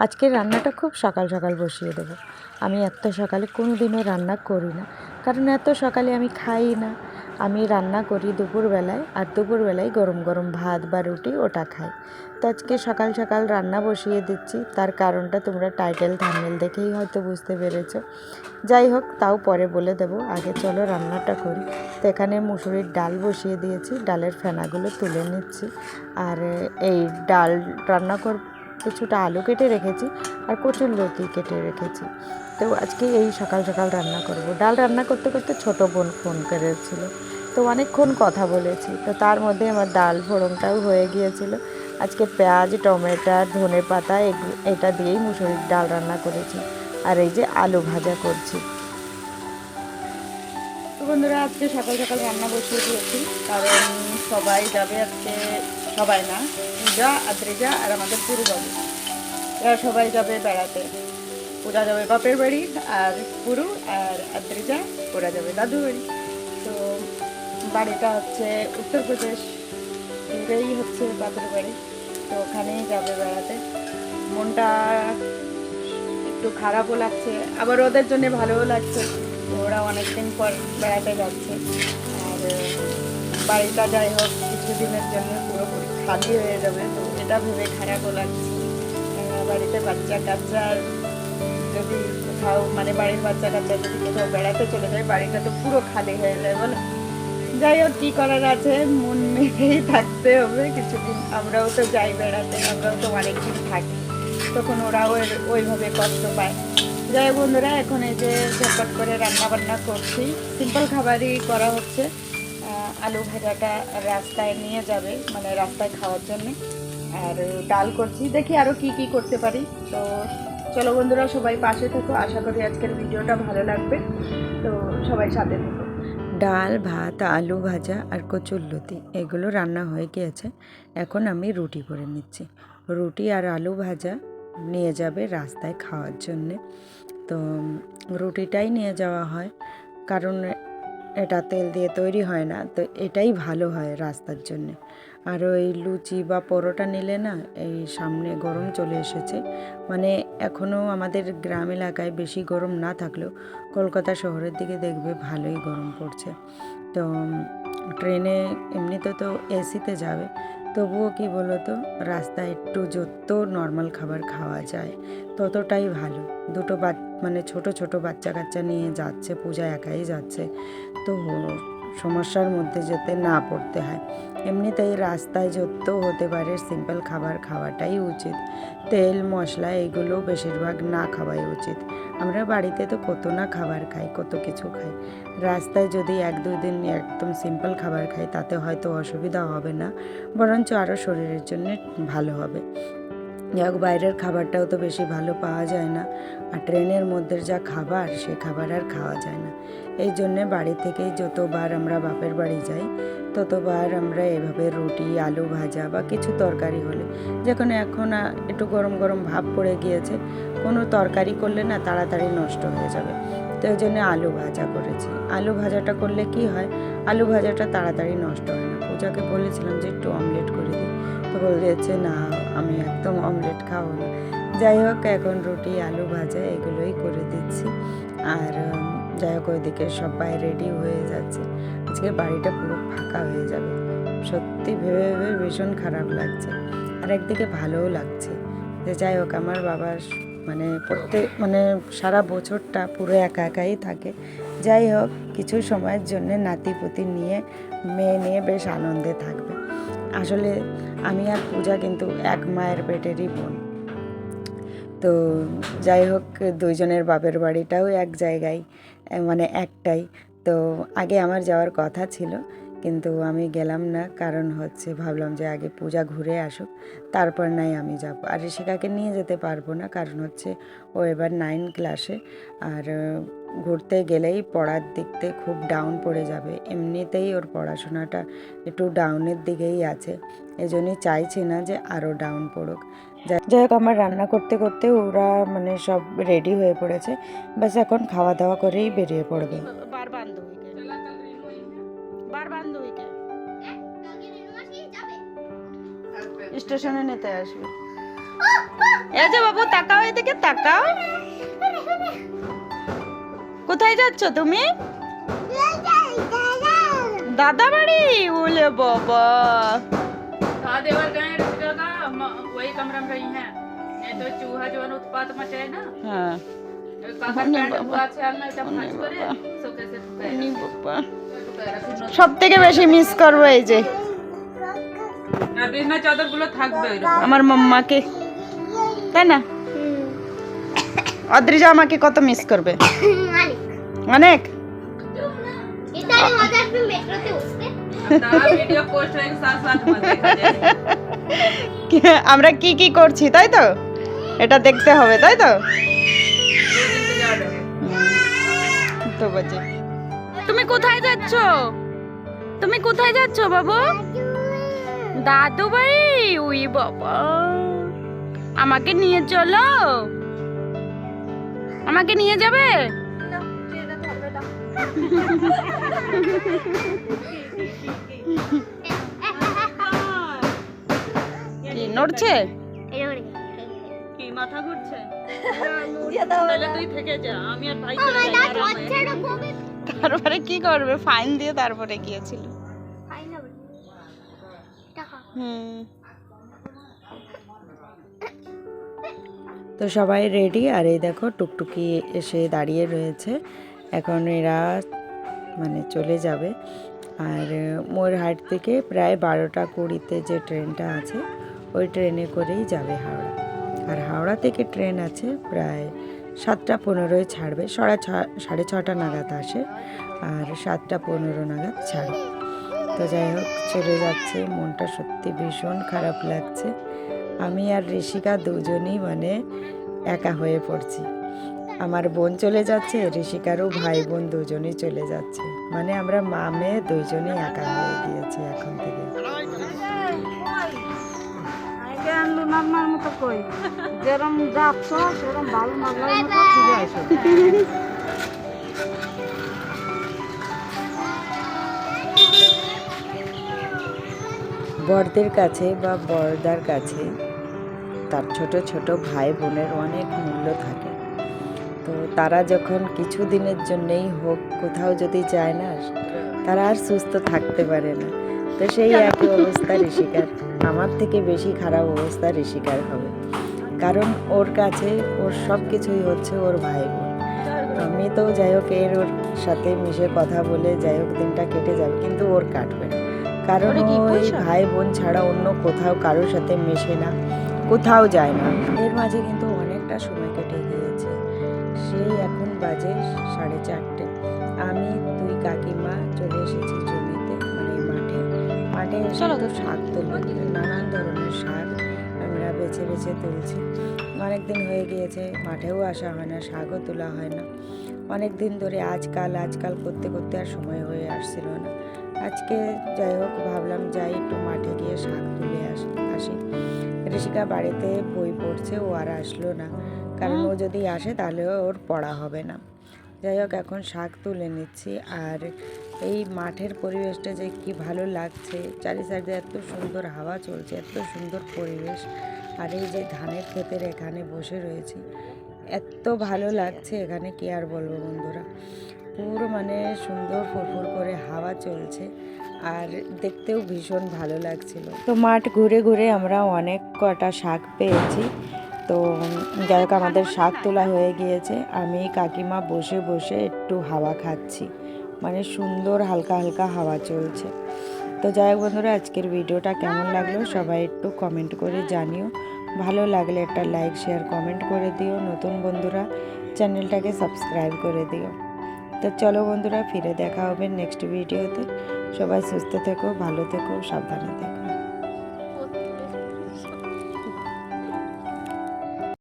আজকের রান্নাটা খুব সকাল সকাল বসিয়ে দেবো। আমি এত সকালে কোনো দিনও রান্না করি না। কারণ এত সকালে আমি খাই না। আমি রান্না করি দুপুরবেলায় আর দুপুরবেলায় গরম গরম ভাত বা রুটি ওটা খাই। তো আজকে সকাল সকাল রান্না বসিয়ে দিচ্ছি। তার কারণটা তোমরা টাইটেল থামনেল দেখেই হয়তো বুঝতে পেরেছ। যাই হোক, তাও পরে বলে দেবো। আগে চলো রান্নাটা করি। তো এখানে মুসুরির ডাল বসিয়ে দিয়েছি। ডালের ফেনাগুলো তুলে নিচ্ছি। আর এই ডাল রান্না কর কিছুটা আলু কেটে রেখেছি আর কচুর লতি কেটে রেখেছি। তো আজকে এই সকাল সকাল রান্না করব। ডাল রান্না করতে করতে ছোট বোন ফোন করেছিল। তো অনেকক্ষণ কথা বলেছি। তো তার মধ্যে আমার ডাল ফোড়নটাও হয়ে গিয়েছিল। আজকে পেঁয়াজ, টমেটো, ধনে পাতা এটা দিয়েই মুসুরির ডাল রান্না করেছি। আর এই যে আলু ভাজা করছি। বন্ধুরা, আজকে সকাল সকাল রান্না বসিয়ে দিয়েছি। কারণ সবাই যাবে আজকে সবাই না, পূজা আদ্রিজা আর আমাদের পুরো বাবু এরা সবাই যাবে বেড়াতে। পূজা যাবে বাপের বাড়ি আর পুরু আর আদ্রিজা ওরা যাবে দাদু বাড়ি। তো বাড়িটা হচ্ছে উত্তরপ্রদেশ দূরেই হচ্ছে বাপের বাড়ি। তো ওখানেই যাবে বেড়াতে। মনটা একটু খারাপও লাগছে, আবার ওদের জন্য ভালোও লাগছে। ওরা অনেকদিন পর বেড়াতে যাচ্ছে। আর বাড়িটা যাই হোক কিছুদিনের জন্য পুরোপুরি খালি হয়ে যাবে। তো এটা ভেবে খারাপও লাগছে। বাড়িতে বাচ্চা কাচ্চা যদি কোথাও মানে বাড়ির বাচ্চা কাচ্চা যদি কোথাও বেড়াতে চলে যায়, বাড়িটা তো পুরো খালি হয়ে যায়, বলো। যাই হোক, কী করার আছে? মন মেঘেই থাকতে হবে। কিছুদিন আমরাও তো যাই বেড়াতে, আমরাও তো অনেকদিন থাকি। তখন ওরাও ওইভাবে কষ্ট পায়। যাই বন্ধুরা, এখন এই যে ঝটপট করে রান্না বান্না করছি। সিম্পল খাবারই করা হচ্ছে। আলু ভাজাটা রাস্তায় নিয়ে যাবে মানে রাস্তায় খাওয়ার জন্য। আর ডাল করছি, দেখি আরও কি কি করতে পারি। তো চলো বন্ধুরা, সবাই পাশে থেকো। আশা করি আজকের ভিডিওটা ভালো লাগবে। তো সবাই সাথে থেকো। ডাল, ভাত, আলু ভাজা আর কচুরলতি এগুলো রান্না হয়ে গিয়েছে। এখন আমি রুটি করে নিচ্ছি। রুটি আর আলু ভাজা নিয়ে যাবে রাস্তায় খাওয়ার জন্যে। তো রুটিটাই নিয়ে যাওয়া হয়। কারণ এটা তেল দিয়ে তৈরি হয় না, তো এটাই ভালো হয় রাস্তার জন্য। আর ওই লুচি বা পরোটা নিলে না, এই সামনে গরম চলে এসেছে। মানে এখনও আমাদের গ্রাম এলাকায় বেশি গরম না থাকলেও কলকাতা শহরের দিকে দেখবে ভালোই গরম পড়ছে। তো ট্রেনে এমনিতে তো এসিতে যাবে। তবুও কি বলো তো রাস্তায় একটু যত নর্মাল খাবার খাওয়া যায়, ততটাই ভালো। দুটো বা মানে ছোট ছোট বাচ্চা কাচ্চা নিয়ে যাচ্ছে, পূজা একাই যাচ্ছে। তো সমস্যার মধ্যে যেতে না পড়তে হয়। এমনিতেই রাস্তায় যত হতে পারে সিম্পল খাবার খাওয়াটাই উচিত। তেল, মশলা এগুলো বেশিরভাগ না খাওয়াই উচিত। আমরা বাড়িতে তো কত না খাবার খাই, কত কিছু খাই। রাস্তায় যদি এক দুই দিন একদম সিম্পল খাবার খাই, তাতে হয়তো অসুবিধা হবে না, বরঞ্চ আরও শরীরের জন্য ভালো হবে। যাই হোক বাইরের খাবারটাও তো বেশি ভালো পাওয়া যায় না, আর ট্রেনের মধ্যে যা খাবার, সে খাবার আর খাওয়া যায় না। এই জন্যে বাড়ি থেকেই যতবার আমরা বাপের বাড়ি যাই, ততবার আমরা এভাবে রুটি, আলু ভাজা বা কিছু তরকারি হলে, যখন এখন একটু গরম গরম ভাব পড়ে গিয়েছে, কোনো তরকারি করলে না তাড়াতাড়ি নষ্ট হয়ে যাবে। তো ওই জন্য আলু ভাজা করেছি। আলু ভাজাটা করলে কি হয়? আলু ভাজাটা তাড়াতাড়ি নষ্ট হয় না। পূজাকে বলেছিলাম যে একটু অমলেট করে দিই। তো বলেছে, না, আমি একদম অমলেট খাব না। যাই হোক, এখন রুটি, আলু ভাজা এগুলোই করে দিচ্ছি। আর যাই হোক ওইদিকে সবাই রেডি হয়ে যাচ্ছে। আজকে বাড়িটা পুরো ফাঁকা হয়ে যাবে। সত্যি ভেবে ভেবে ভীষণ খারাপ লাগছে। আর একদিকে ভালোও লাগছে। যে যাই হোক, আমার বাবার মানে প্রত্যেক মানে সারা বছরটা পুরো একা একাই থাকে। যাই হোক, কিছু সময়ের জন্য নাতিপুতি নিয়ে, মেয়ে নিয়ে বেশ আনন্দে থাকবে। আসলে আমি আর পূজা কিন্তু এক মায়ের পেটেরই বোন। তো যাই হোক, দুইজনের বাপের বাড়িটাও এক জায়গায়। মানে একটাই। তো আগে আমার যাওয়ার কথা ছিল, কিন্তু আমি গেলাম না। কারণ হচ্ছে ভাবলাম যে আগে পূজা ঘুরে আসুক, তারপর নাই আমি যাব। আর ঋষিকাকে নিয়ে যেতে পারব না, কারণ হচ্ছে ও এবার নাইন ক্লাসে আর ঘুরতে গেলেই পড়ার দিক থেকে খুব ডাউন পড়ে যাবে। এমনিতেই ওর পড়াশোনাটা একটু ডাউনের দিকেই আছে। এজন্যই চাইছি না যে আরও ডাউন পড়ুক। যাই হোক আমার রান্না করতে করতে ওরা মানে সব রেডি হয়ে পড়েছে। ব্যাস এখন খাওয়া দাওয়া করেই বেরিয়ে পড়বে। স্টেশনে নিতে আসবে। এই যে বাবু তাকাও এদিকে তাকাও। কোথায় যাচ্ছ তুমি? দাদা বাড়ি ওলে বাবা कमरा में रही हैं नहीं तो चूहा जो है ना उत्पात मचाए ना হ্যাঁ काका होने पैंट बाबा। हुआ छाल ना जब होने भांज करे बाबा। सो कैसे ठुकाए নি বাবা ठुकाए फिर সব থেকে বেশি মিস করবো এই যে না বিছনা চাদর গুলো থাকবে ওইরকম আমার মাম্মাকে তাই না অদ্রিজা আমাকে কত মিস করবে অনেক इतनी मजा भी मेट्रो আমরা কি কি করছি তাই তো? এটা দেখতে হবে তাই তো? তুমি কোথায় যাচ্ছ? তুমি কোথায় যাচ্ছ বাবু? দাদু বাড়ি উই বাবা। আমাকে নিয়ে চলো। আমাকে নিয়ে যাবে? না নড়ছে? কি মাথা ঘুরছে? তাহলে তুই থেকে যা আমি আর ভাই আমার দাঁত হচ্ছে না কবে তারপরে কি করবে? ফাইন দিয়ে তারপরে গিয়েছিল। হুম। তো সবাই রেডি আর এই দেখো টুকটুকি এসে দাঁড়িয়ে রয়েছে। এখন এরা মানে চলে যাবে। আর মোরহাট থেকে প্রায় বারোটা কুড়িতে যে ট্রেনটা আছে ওই ট্রেনে করেই যাবে হাওড়া। আর হাওড়া থেকে ট্রেন আছে প্রায় সাতটা পনেরোয় ছাড়বে, সাড়ে ছ, সাড়ে ছটা নাগাদ আসে আর সাতটা পনেরো নাগাদ ছাড়ে। তো যাই হোক, চলে যাচ্ছে, মনটা সত্যি ভীষণ খারাপ লাগছে। আমি আর ঋষিকা দুজনই মানে একা হয়ে পড়ছি। আমার বোন চলে যাচ্ছে, ঋষিকারও ভাই বোন দুজনেই চলে যাচ্ছে। মানে আমরা মা মেয়ে একা হয়ে গিয়েছি এখন থেকে। নামার মতো কই? যেরম যাচ্ছ সেরম ভালো মতো ফিরে আসো। বড়দের কাছে বা বড়দার কাছে তার ছোট ছোট ভাই বোনের অনেক মূল্য থাকে। তো তারা যখন কিছু দিনের জন্যেই হোক কোথাও যদি যায় না তারা আর সুস্থ থাকতে পারে না। তো সেই একই অবস্থা ঋষিকার। আমার থেকে বেশি খারাপ অবস্থা ঋষিকার হবে। কারণ ওর কাছে ওর সব কিছুই হচ্ছে ওর ভাই বোন আমি তো যাই হোক এর ওর সাথে মিশে কথা বলে যাই হোক দিনটা কেটে যাবে কিন্তু ওর কাটবে না। কারণ ওই ভাই বোন ছাড়া অন্য কোথাও কারোর সাথে মেশে না কোথাও যায় না। এর মাঝে কিন্তু অনেকটা সময় কেটে গিয়েছে। সেই এখন বাজে সাড়ে চারটে। আমি দুই কাকিমা চলে এসেছি মাঠে এসে তো শাক তুলবে নানান ধরনের শাক আমরা বেছে বেছে তুলছি। অনেক দিন হয়ে গিয়েছে মাঠেও আসা হয় না শাকও তোলা হয় না। অনেক দিন ধরে আজকাল আজকাল করতে করতে আর সময় হয়ে আসছিল না। আজকে যাই হোক ভাবলাম যাই একটু মাঠে গিয়ে শাক তুলে আস আসি। ঋষিকা বাড়িতে বই পড়ছে ও আর আসলো না। কারণ ও যদি আসে তাহলে ওর পড়া হবে না। যাই হোক এখন শাক তুলে নিচ্ছি আর এই মাঠের পরিবেশটা যে কি ভালো লাগছে। চারি সাইডে এত সুন্দর হাওয়া চলছে, এত সুন্দর পরিবেশ। আর এই যে ধানের ক্ষেতের এখানে বসে রয়েছি, এত ভালো লাগছে এখানে কি আর বলব বন্ধুরা। পুরো মানে সুন্দর ফুরফুর করে হাওয়া চলছে, আর দেখতেও ভীষণ ভালো লাগছিল। তো মাঠ ঘুরে ঘুরে আমরা অনেক কটা শাক পেয়েছি। তো যাই হোক, আমাদের শাক তোলা হয়ে গিয়েছে। আমি কাকিমা বসে বসে একটু হাওয়া খাচ্ছি। মানে সুন্দর হালকা হালকা হাওয়া চলছে। তো যাই হোক বন্ধুরা, আজকের ভিডিওটা কেমন লাগল সবাই একটু কমেন্ট করে জানিও। ভালো লাগলে একটা লাইক শেয়ার কমেন্ট করে দিও। নতুন বন্ধুরা চ্যানেলটাকে সাবস্ক্রাইব করে দিও। তো চলো বন্ধুরা, ফিরে দেখা হবে নেক্সট ভিডিওতে সবাই সুস্থ থেকো, ভালো থেকো, সাবধানে থেকো।